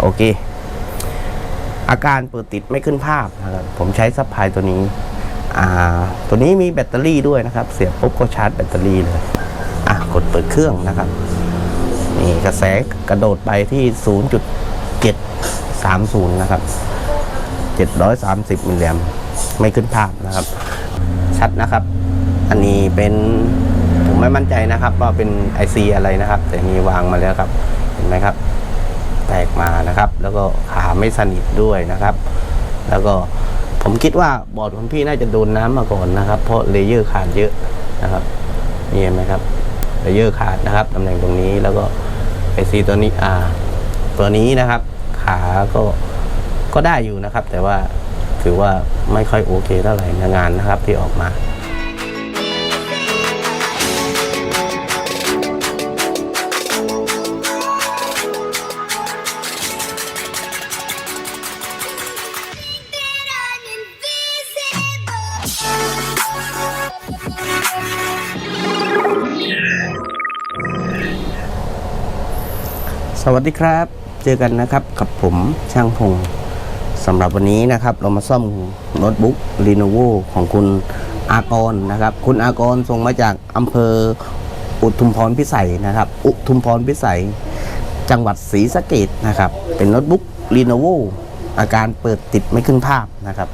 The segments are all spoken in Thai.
โอเค อาการเปิดติดไม่ขึ้นภาพนะครับผมใช้ซัพพลายตัวนี้ตัวนี้มีแบตเตอรี่ด้วยนะครับ เสียบปุ๊บก็ชาร์จแบตเตอรี่เลยอะกดเปิดเครื่องนะครับนี่กระแสกระโดดไปที่ 0.730 นะครับ 730มิลลิแอมไม่ขึ้นภาพนะครับ ชัดนะครับ อันนี้เป็นผมไม่มั่นใจนะครับ ว่าเป็น IC อะไรนะครับ แต่มีวางมาแล้วครับ เห็นไหมครับ แตกมานะครับ แล้วก็ขาไม่สนิทด้วยนะครับ แล้วก็ผมคิดว่าบอร์ดของพี่น่าจะโดนน้ำมาก่อนนะครับ เพราะเลเยอร์ขาดเยอะนะครับนี่เห็นไหมครับเลเยอร์ขาดนะครับตำแหน่งตรงนี้แล้วก็ไอซีตัวนี้อ่าตัวนี้นะครับ ขาก็ก็ได้อยู่นะครับ แต่ว่าถือว่าไม่ค่อยโอเคเท่าไหร่งานนะครับที่ออกมา สวัสดีครับ เจอกันนะครับกับผมช่างพงสำหรับวันนี้นะครับ เรามาซ่อมโน้ตบุ๊ก Lenovo ของคุณอากรนะครับ คุณอากรส่งมาจากอำเภออุทุมพรพิสัยนะครับ อุทุมพรพิสัย จังหวัดศรีสะเกดนะครับ เป็นโน้ตบุ๊ก Lenovo อาการเปิดติดไม่ขึ้นภาพนะครับ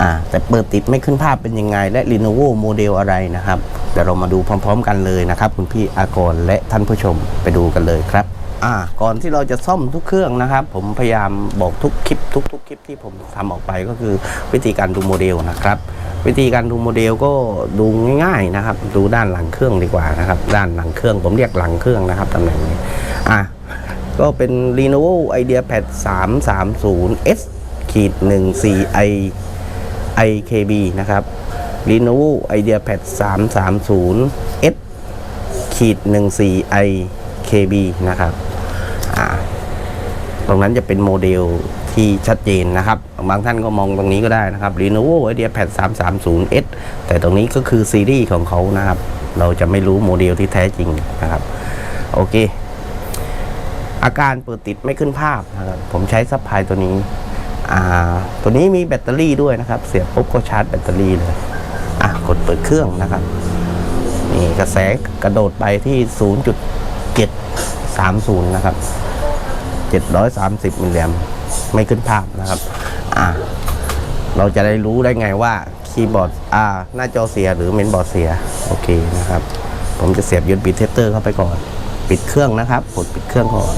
อ่าแต่เปิดติดไม่ขึ้นภาพเป็นยังไง และ Lenovo โมเดลอะไรนะครับเดี๋ยวเรามาดูพร้อม ๆ กันเลยนะครับ คุณพี่อากรและท่านผู้ชมไปดูกันเลยครับ อ่าก่อนที่เราจะซ่อมทุกเครื่องนะครับ ผมพยายามบอกทุกคลิปทุกทุกคลิปที่ผมทำออกไปก็คือวิธีการดูโมเดลนะครับ วิธีการดูโมเดลก็ดูง่ายๆนะครับ ดูด้านหลังเครื่องดีกว่านะครับ ด้านหลังเครื่อง ผมเรียกหลังเครื่องนะครับตำแหน่งนี้อะก็เป็น Lenovo IdeaPad 330 S ขีด 14 i IKB นะครับ Lenovo IdeaPad 330 S ขีด 14 IKB นะครับ ตรงนั้นจะเป็นโมเดลที่ชัดเจนนะครับ บางท่านก็มองตรงนี้ก็ได้นะครับ Lenovo IdeaPad 330 S แต่ตรงนี้ก็คือซีรีส์ของเขานะครับ เราจะไม่รู้โมเดลที่แท้จริงนะครับ โอเค อาการเปิดติดไม่ขึ้นภาพนะครับ ผมใช้ซัพพลายตัวนี้ ตัวนี้มีแบตเตอรี่ด้วยนะครับ เสียบปุ๊บก็ชาร์จแบตเตอรี่เลย อะ กดเปิดเครื่องนะครับ นี่กระแสกระโดดไปที่ 730 นะครับ 730มิลลิแอมไม่ขึ้นภาพนะครับ อ่า เราจะได้รู้ได้ไงว่าคีย์บอร์ด อ่า หน้าจอเสียหรือเมนบอร์ดเสีย โอเคนะครับ ผมจะเสียบยูนบีเทสเตอร์เข้าไปก่อน ปิดเครื่องนะครับกดปิดเครื่องก่อน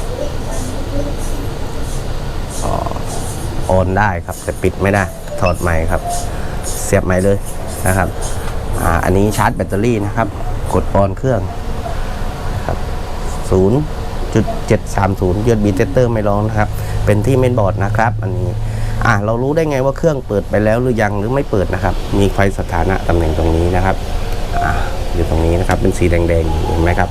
ออนได้ครับ แต่ปิดไม่ได้ ถอดใหม่ครับ เสียบใหม่เลยนะครับ อ่า อันนี้ชาร์จแบตเตอรี่นะครับ กดออนเครื่องครับศูนย์ 1.730 USB tester ไม่ร้อนนะครับ เป็นที่เมนบอร์ดนะครับ อันนี้อะเรารู้ได้ไงว่าเครื่องเปิดไปแล้วหรือยังหรือไม่เปิดนะครับ มีไฟสถานะตำแหน่งตรงนี้นะครับอะอยู่ตรงนี้นะครับเป็นสีแดงๆเห็นไหมครับ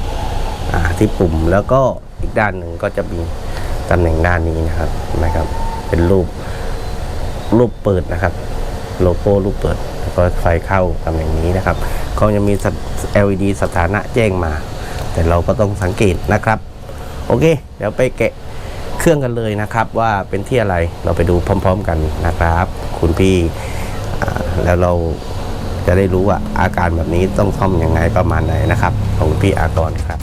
อะที่ปุ่มแล้วก็อีกด้านหนึ่งก็จะมีตำแหน่งด้านนี้นะครับเห็นไหมครับ เป็นรูปรูปเปิดนะครับโลโก้รูปเปิดแล้วก็ไฟเข้าตำแหน่งนี้นะครับก็ยังมี LED สถานะแจ้งมา แต่เราก็ต้องสังเกตนะครับ โอเค เดี๋ยวไปแกะเครื่องกันเลยนะครับ ว่าเป็นที่อะไรเราไปดูพร้อม ๆ กันนะครับ คุณพี่แล้วเราจะได้รู้ว่าอาการแบบนี้ต้องซ่อมยังไงประมาณไหนนะครับ ของพี่อากรครับ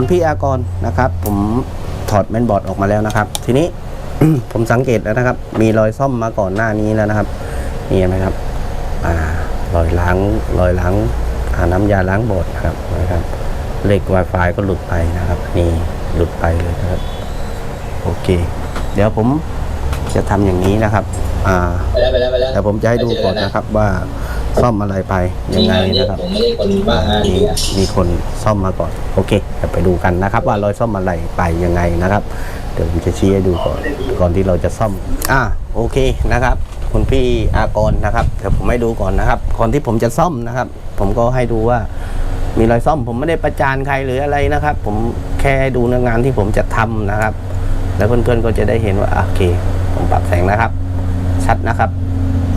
คุณพี่อากรนะครับ ผมถอดแมนบอร์ดออกมาแล้วนะครับ ทีนี้ ผมสังเกตแล้วนะครับ มีรอยซ่อมมาก่อนหน้านี้แล้วนะครับนี่เห็นไหมครับอ่ารอยล้างรอยล้างอ่าน้ำยาล้างบอร์ดนะครับนะครับเหล็ก Wi-Fi ก็หลุดไปนะครับ นี่หลุดไปเลยนะครับ โอเค เดี๋ยวผมจะทำอย่างนี้นะครับ อ่าไปแล้วไปแล้วไปแล้วแต่ผมจะให้ดูก่อนนะครับว่า ซ่อมอะไรไปยังไงนะครับผมไม่ได้คนบ้างานมีนี้อะมีคนซ่อมมาก่อน โอเคเดี๋ยวไปดูกันนะครับ ว่ารอยซ่อมอะไรไปยังไงนะครับ เดี๋ยวผมจะชี้ให้ดูก่อนก่อนที่เราจะซ่อม อ่าโอเคนะครับคุณพี่อากรนะครับเดี๋ยวผมให้ดูก่อนนะครับก่อนที่ผมจะซ่อมนะครับ ผมก็ให้ดูว่ามีรอยซ่อมผมไม่ได้ประจานใครหรืออะไรนะครับ ผมแค่ดูเนื้องานที่ผมจะทำนะครับ แล้วเพื่อนๆก็จะได้เห็นว่าอะโอเค ผมปรับแสงนะครับ ชัดนะครับ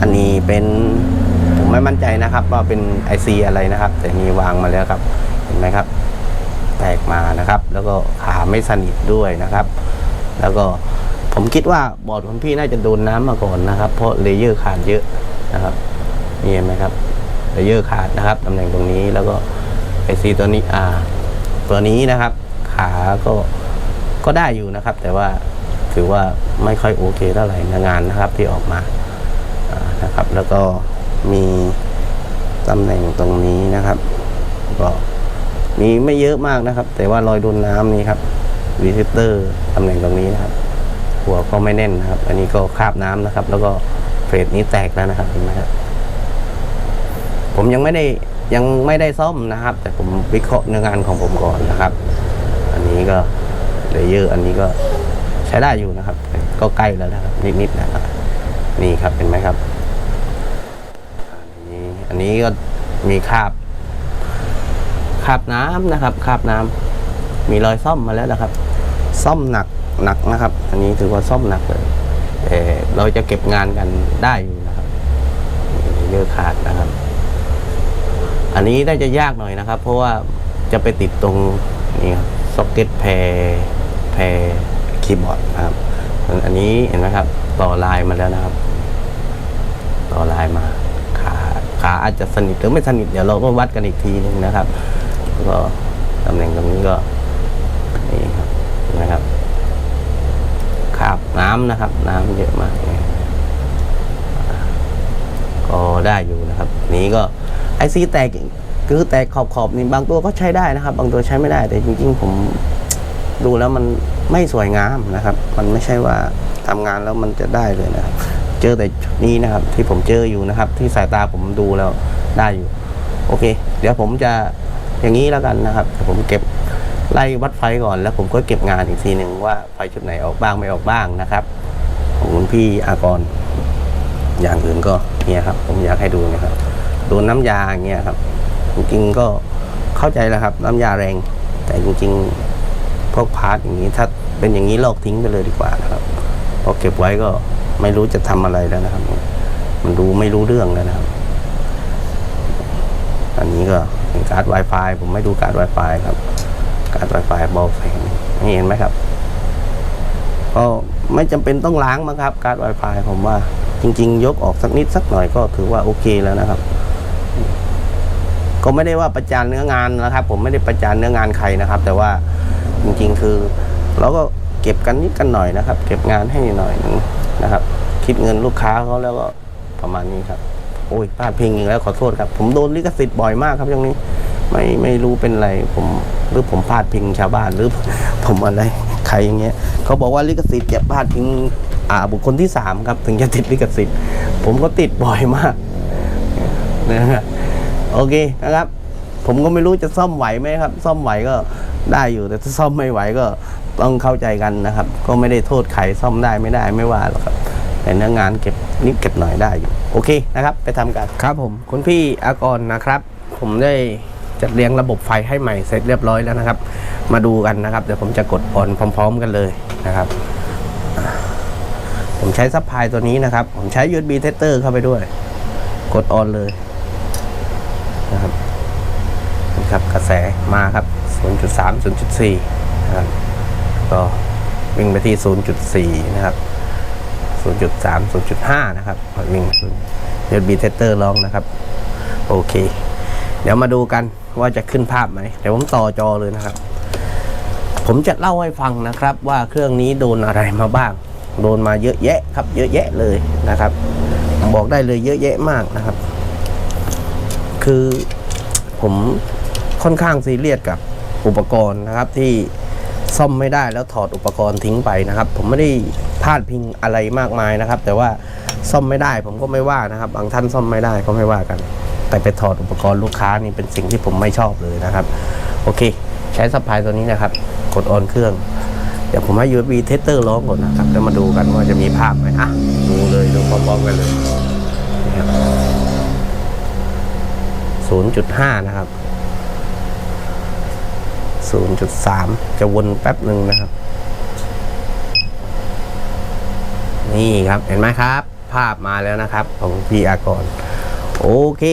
อันนี้เป็น ผมไม่มั่นใจนะครับว่าเป็น IC อะไรนะครับ แต่มีวางมาแล้วครับ เห็นไหมครับ แตกมานะครับ แล้วก็ขาไม่สนิทด้วยนะครับ แล้วก็ผมคิดว่าบอร์ดของพี่น่าจะโดนน้ำมาก่อนนะครับ เพราะเลเยอร์ขาดเยอะนะครับนี่เห็นไหมครับเลเยอร์ขาดนะครับตำแหน่งตรงนี้แล้วก็ไอซีตัวนี้อ่าตัวนี้นะครับ ขาก็ก็ได้อยู่นะครับ แต่ว่าถือว่าไม่ค่อยโอเคเท่าไหร่งานนะครับที่ออกมานะครับ แล้วก็ มีตำแหน่งตรงนี้นะครับ ก็มีไม่เยอะมากนะครับ แต่ว่ารอยโดนน้ำนี่ครับวีซิเตอร์ตำแหน่งตรงนี้นะครับ หัวก็ไม่แน่นนะครับ อันนี้ก็คาบน้ำนะครับ แล้วก็เฟรดนี้แตกแล้วนะครับเห็นไหมครับ ผมยังไม่ได้ยังไม่ได้ซ่อมนะครับ แต่ผมวิเคราะห์เนื้องานของผมก่อนนะครับ อันนี้ก็เลเยอร์อันนี้ก็ใช้ได้อยู่นะครับ ก็ใกล้แล้วนะครับนิดๆนะครับ นี่ครับเห็นไหมครับ อันนี้ก็มีคราบคราบน้ำนะครับคราบน้ำมีรอยซ่อมมาแล้วนะครับ ซ่อมหนักหนักนะครับ อันนี้ถือว่าซ่อมหนักเลยแต่เราจะเก็บงานกันได้อยู่นะครับเยอะขาดนะครับ อันนี้น่าจะยากหน่อยนะครับ เพราะว่าจะไปติดตรงนี่ซ็อกเก็ตแพรแพรคีย์บอร์ดนะครับ อันนี้เห็นไหมครับ ต่อลายมาแล้วนะครับ ต่อลายมา ขาอาจจะสนิทหรือไม่สนิทเดี๋ยวเราก็วัดกันอีกทีหนึงนะครับ ก็ตำแหน่งตรงนี้ก็นี่ครับนไหมครับคราบน้ำนะครับ น้ำเยอะมากก็ได้อยู่นะครับ นี้ก็ไอซีแตกคือแตกขอบขอบนี่บางตัวก็ใช้ได้นะครับ บางตัวใช้ไม่ได้ แต่จริง ๆ ผมดูแล้วมันไม่สวยงามนะครับ มันไม่ใช่ว่าทำงานแล้วมันจะได้เลยนะครับ เจอแต่นี้นะครับ ที่ผมเจออยู่นะครับ ที่สายตาผมดูแล้วได้อยู่ โอเค เดี๋ยวผมจะอย่างนี้แล้วกันนะครับเดี๋ยวผมเก็บไล่วัดไฟก่อน แล้วผมก็เก็บงานอีกทีหนึ่งว่าไฟชุดไหนออกบ้างไม่ออกบ้างนะครับของคุณพี่อากร อย่างอื่นก็เนี่ยครับ ผมอยากให้ดูนะครับโดนน้ำยาอย่างเงี้ยครับ จริงๆก็เข้าใจแล้วครับ น้ำยาแรง แต่จริงๆพวกพาร์ทอย่างนี้ถ้าเป็นอย่างนี้ลอกทิ้งไปเลยดีกว่านะครับพอเก็บไว้ก็ ไม่รู้จะทำอะไรแล้วนะครับ มันดูไม่รู้เรื่องแล้วนะครับ อันนี้ก็เป็นการ์ด Wi-Fi ผมไม่ดูการ์ด Wi-Fi ครับ การ์ด Wi-Fi บอลแสงนี่เห็นไหมครับก็ไม่จำเป็นต้องล้างมั้งครับการ์ด Wi-Fi ผมว่าจริง ๆ ยกออกสักนิดสักหน่อยก็ถือว่าโอเคแล้วนะครับ ก็ไม่ได้ว่าประจานเนื้องานนะครับ ผมไม่ได้ประจานเนื้องานใครนะครับ แต่ว่าจริง ๆ คือเราก็เก็บกันนิดกันหน่อยนะครับ เก็บงานให้หน่อยนึง นะครับ คิดเงินลูกค้าเขาแล้วก็ประมาณนี้ครับ โอ้ยพลาดพิงอีกแล้วขอโทษครับ ผมโดนลิขสิทธิ์บ่อยมากครับช่วงนี้ ไม่ไม่รู้เป็นไรผมหรือผมพลาดพิงชาวบ้านหรือผมอะไรใครอย่างเงี้ยเขาบอกว่าลิขสิทธิ์จะพลาดพิงอ่าบุคคลที่สามครับ ถึงจะติดลิขสิทธิ์ ผมก็ติดบ่อยมากนะฮะโอเคนะครับ ผมก็ไม่รู้จะซ่อมไหวไหมครับ ซ่อมไหวก็ได้อยู่แต่ถ้าซ่อมไม่ไหวก็ต้องเข้าใจกันนะครับ ก็ไม่ได้โทษใครซ่อมได้ไม่ได้ไม่ว่าหรอกครับ แต่เนื้องานเก็บนิดเก็บหน่อยได้อยู่โอเคนะครับ ไปทำกันครับผมคุณพี่อากรนะครับ ผมได้จัดเรียงระบบไฟให้ใหม่เสร็จเรียบร้อยแล้วนะครับ มาดูกันนะครับเดี๋ยวผมจะกดออนพร้อม ๆ กันเลยนะครับ ผมใช้ซับพลายตัวนี้นะครับ ผมใช้ USB tester เข้าไปด้วย กดออนเลยนะครับนี่ครับกระแสมาครับ 0.3 0.4 นะครับ ก็วิ่งไปที่ 0.4 นะครับ 0.3 0.5 นะครับวิ่งเดี๋ยวบีเทสเตอร์ลองนะครับ โอเค เดี๋ยวมาดูกันว่าจะขึ้นภาพไหมเดี๋ยวผมต่อจอเลยนะครับ ผมจะเล่าให้ฟังนะครับว่าเครื่องนี้โดนอะไรมาบ้าง โดนมาเยอะแยะครับ เยอะแยะเลยนะครับ บอกได้เลยเยอะแยะมากนะครับ คือผมค่อนข้างซีเรียสกับอุปกรณ์นะครับที่ซ่อมไม่ได้แล้วถอดอุปกรณ์ทิ้งไปนะครับ ผมไม่ได้ พลาดพิงอะไรมากมายนะครับ แต่ว่าซ่อมไม่ได้ผมก็ไม่ว่านะครับ บางท่านซ่อมไม่ได้ก็ไม่ว่ากัน แต่ไปถอดอุปกรณ์ลูกค้านี่เป็นสิ่งที่ผมไม่ชอบเลยนะครับ โอเค ใช้สปายตัวนี้นะครับ กดออนเครื่อง เดี๋ยวผมให้ USB tester ร้องก่อนนะครับแล้วมาดูกันว่าจะมีภาพไหมอะดูเลยดูพร้อมๆกันเลยนี่ครับ0.5นะครับ0.3 จะวนแป๊บหนึ่งนะครับ นี่ครับเห็นไหมครับ ภาพมาแล้วนะครับของพี่อากรโอเค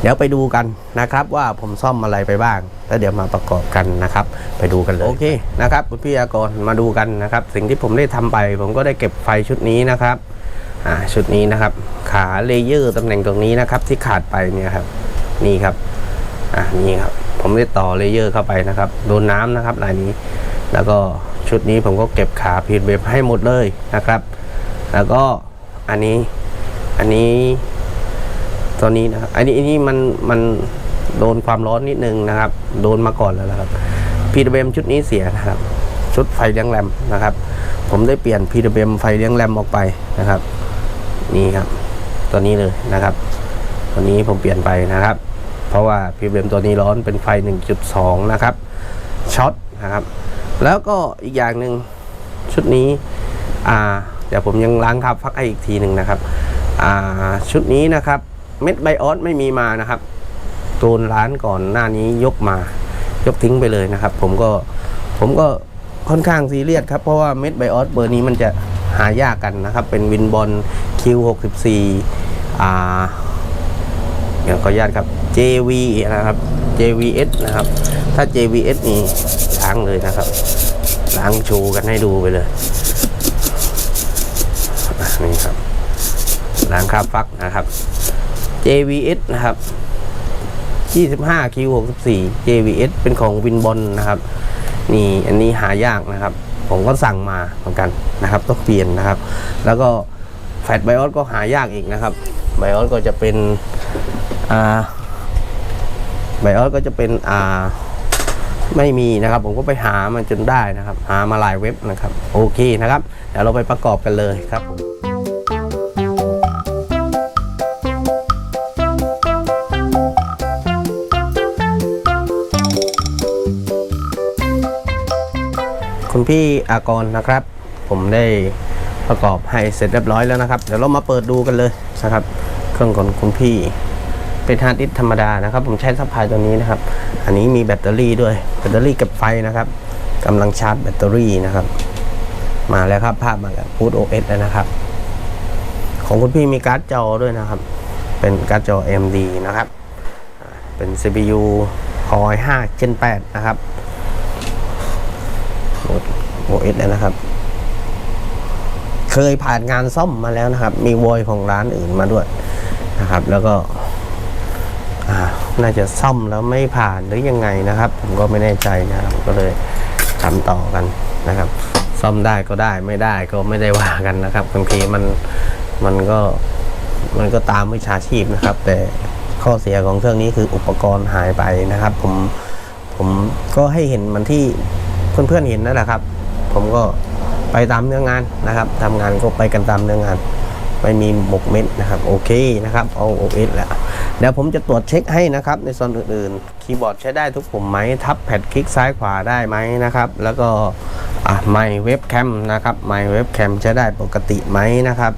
เดี๋ยวไปดูกันนะครับ ว่าผมซ่อมอะไรไปบ้างแล้วเดี๋ยวมาประกอบกันนะครับ ไปดูกันเลยโอเคนะครับคุณพี่อากรมาดูกันนะครับ สิ่งที่ผมได้ทำไป ผมก็ได้เก็บไฟชุดนี้นะครับอ่าชุดนี้นะครับ ขาเลเยอร์ตำแหน่งตรงนี้นะครับ ที่ขาดไปเนี่ยครับ นี่ครับอ่านี่ครับ ผมได้ต่อเลเยอร์เข้าไปนะครับโดนน้ำนะครับลายนี้แล้วก็ ชุดนี้ผมก็เก็บขาพีดเว็บให้หมดเลยนะครับ แล้วก็อันนี้อันนี้ตัวนี้นะอันนี้อันนี้มันมันโดนความร้อนนิดนึงนะครับ โดนมาก่อนแล้วนะครับ PWM ชุดนี้เสียนะครับ ชุดไฟเลี้ยงแรมนะครับ ผมได้เปลี่ยน PWM ไฟเลี้ยงแรมออกไปนะครับ นี่ครับ ตัวนี้เลยนะครับ ตัวนี้ผมเปลี่ยนไปนะครับ เพราะว่า PWM ตัวนี้ร้อนเป็นไฟ 1.2 นะครับช็อตนะครับ แล้วก็อีกอย่างหนึ่งชุดนี้อ่าเดี๋ยวผมยังล้างคราบฟักให้อีกทีหนึ่งนะครับอ่าชุดนี้นะครับ เม็ดไบออสไม่มีมานะครับโดนร้านก่อนหน้านี้ยกมายกทิ้งไปเลยนะครับ ผมก็ผมก็ค่อนข้างซีเรียสครับ เพราะว่าเม็ดไบออสเบอร์นี้มันจะหายากกันนะครับ เป็นวินบอล Q64 อ่าเดี๋ยวขออนุญาตครับ JV นะครับ JVS นะครับ ถ้า JVS นี่ ล้างเลยนะครับ ล้างโชว์กันให้ดูไปเลยนี่ครับล้างคราบฟักนะครับ JVS นะครับ 25 Q64 JVS เป็นของวินบอลนะครับ นี่อันนี้หายากนะครับ ผมก็สั่งมาเหมือนกันนะครับ ต้องเปลี่ยนนะครับ แล้วก็แฟตไบออสก็หายากอีกนะครับไบออสก็จะเป็นอ่าไบออสก็จะเป็นอ่า ไม่มีนะครับ ผมก็ไปหามันจนได้นะครับ หามาหลายเว็บนะครับ โอเคนะครับเดี๋ยวเราไปประกอบกันเลยครับผมคุณพี่อากรนะครับ ผมได้ประกอบให้เสร็จเรียบร้อยแล้วนะครับ เดี๋ยวเรามาเปิดดูกันเลยนะครับ เครื่องของคุณพี่ เป็นฮาร์ดดิสธรรมดานะครับ ผมใช้ซัพพลายตัวนี้นะครับ อันนี้มีแบตเตอรี่ด้วย แบตเตอรี่เก็บไฟนะครับกำลังชาร์จแบตเตอรี่นะครับ มาแล้วครับภาพมาแล้วพูด OS แล้วนะครับ ของคุณพี่มีการ์ดจอด้วยนะครับ เป็นการ์ดจอ AMD นะครับ เป็น CPU Core 5 Gen 8 นะครับ OS แล้วนะครับเคยผ่านงานซ่อมมาแล้วนะครับ มีโวยของร้านอื่นมาด้วยนะครับ แล้วก็ น่าจะซ่อมแล้วไม่ผ่านหรือยังไงนะครับ ผมก็ไม่แน่ใจนะครับก็เลยทำต่อกันนะครับ ซ่อมได้ก็ได้ไม่ได้ก็ไม่ได้ว่ากันนะครับบางทีมันมันก็มันก็ตามวิชาชีพนะครับ แต่ข้อเสียของเครื่องนี้คืออุปกรณ์หายไปนะครับ ผมผมก็ให้เห็นมันที่เพื่อนๆเห็นนั่นแหละครับ ผมก็ไปตามเนื้องานนะครับทำงานก็ไปกันตามเนื้องาน ไม่มีหมกเม็ดนะครับ โอเคนะครับเอาโอเอสแล้ว เดี๋ยวผมจะตรวจเช็คให้นะครับ ในส่วนอื่นๆ คีย์บอร์ดใช้ได้ทุกปุ่มไหมทับแพดคลิกซ้ายขวาได้ไหมนะครับ แล้วก็อะไมค์เว็บแคมนะครับไมค์เว็บแคมใช้ได้ปกติไหมนะครับ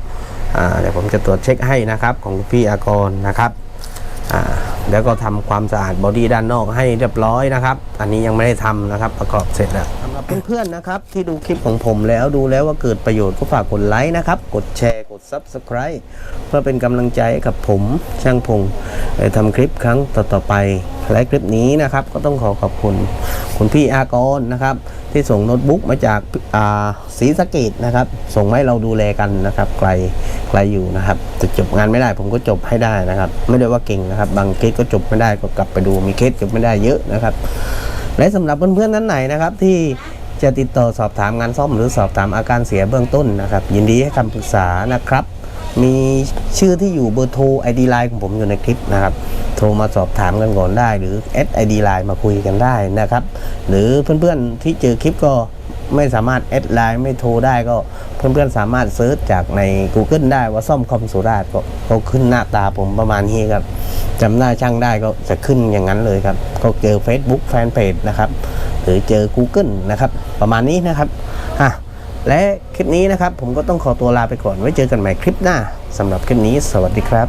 อ่าเดี๋ยวผมจะตรวจเช็คให้นะครับของพี่อากรนะครับอ่า แล้วก็ทำความสะอาดบอดี้ด้านนอกให้เรียบร้อยนะครับ อันนี้ยังไม่ได้ทำนะครับ ประกอบเสร็จแล้วสำหรับเพื่อนๆนะครับที่ดูคลิปของผมแล้วดูแล้วว่าเกิดประโยชน์ก็ฝากกดไลค์นะครับ กดแชร์กด Subscribe เพื่อเป็นกำลังใจกับผมช่างพงไปทำคลิปครั้งต่อๆไป และคลิปนี้นะครับก็ต้องขอขอบคุณคุณพี่อากรนะครับ ที่ส่งโน้ตบุ๊กมาจากศรีสะเกดนะครับ ส่งมาให้เราดูแลกันนะครับไกลไกลอยู่นะครับจะจบงานไม่ได้ผมก็จบให้ได้นะครับ ไม่ได้ว่าเก่งนะครับ บางเคสก็จบไม่ได้ก็กลับไปดูมีเคสจบไม่ได้เยอะนะครับ และสำหรับเพื่อนๆท่านไหนนะครับที่จะติดต่อสอบถามงานซ่อมหรือสอบถามอาการเสียเบื้องต้นนะครับ ยินดีให้คำปรึกษานะครับ มีชื่อที่อยู่เบอร์โทร ID Line ของผมอยู่ในคลิปนะครับ โทรมาสอบถามกันก่อนได้ หรือแอด ID Line มาคุยกันได้นะครับ หรือเพื่อนๆที่เจอคลิปก็ไม่สามารถแอดไลน์ไม่โทรได้ก็เพื่อนๆสามารถเซิร์ชจากใน Google ได้ว่าซ่อมคอมสุราษฎร์ก็ก็ขึ้นหน้าตาผมประมาณนี้ครับจำหน้าช่างได้ก็จะขึ้นอย่างนั้นเลยครับ ก็เจอ Facebook Fanpage นะครับ หรือเจอ Google นะครับ ประมาณนี้นะครับอะ และคลิปนี้นะครับผมก็ต้องขอตัวลาไปก่อนไว้เจอกันใหม่คลิปหน้าสำหรับคลิปนี้ สวัสดีครับ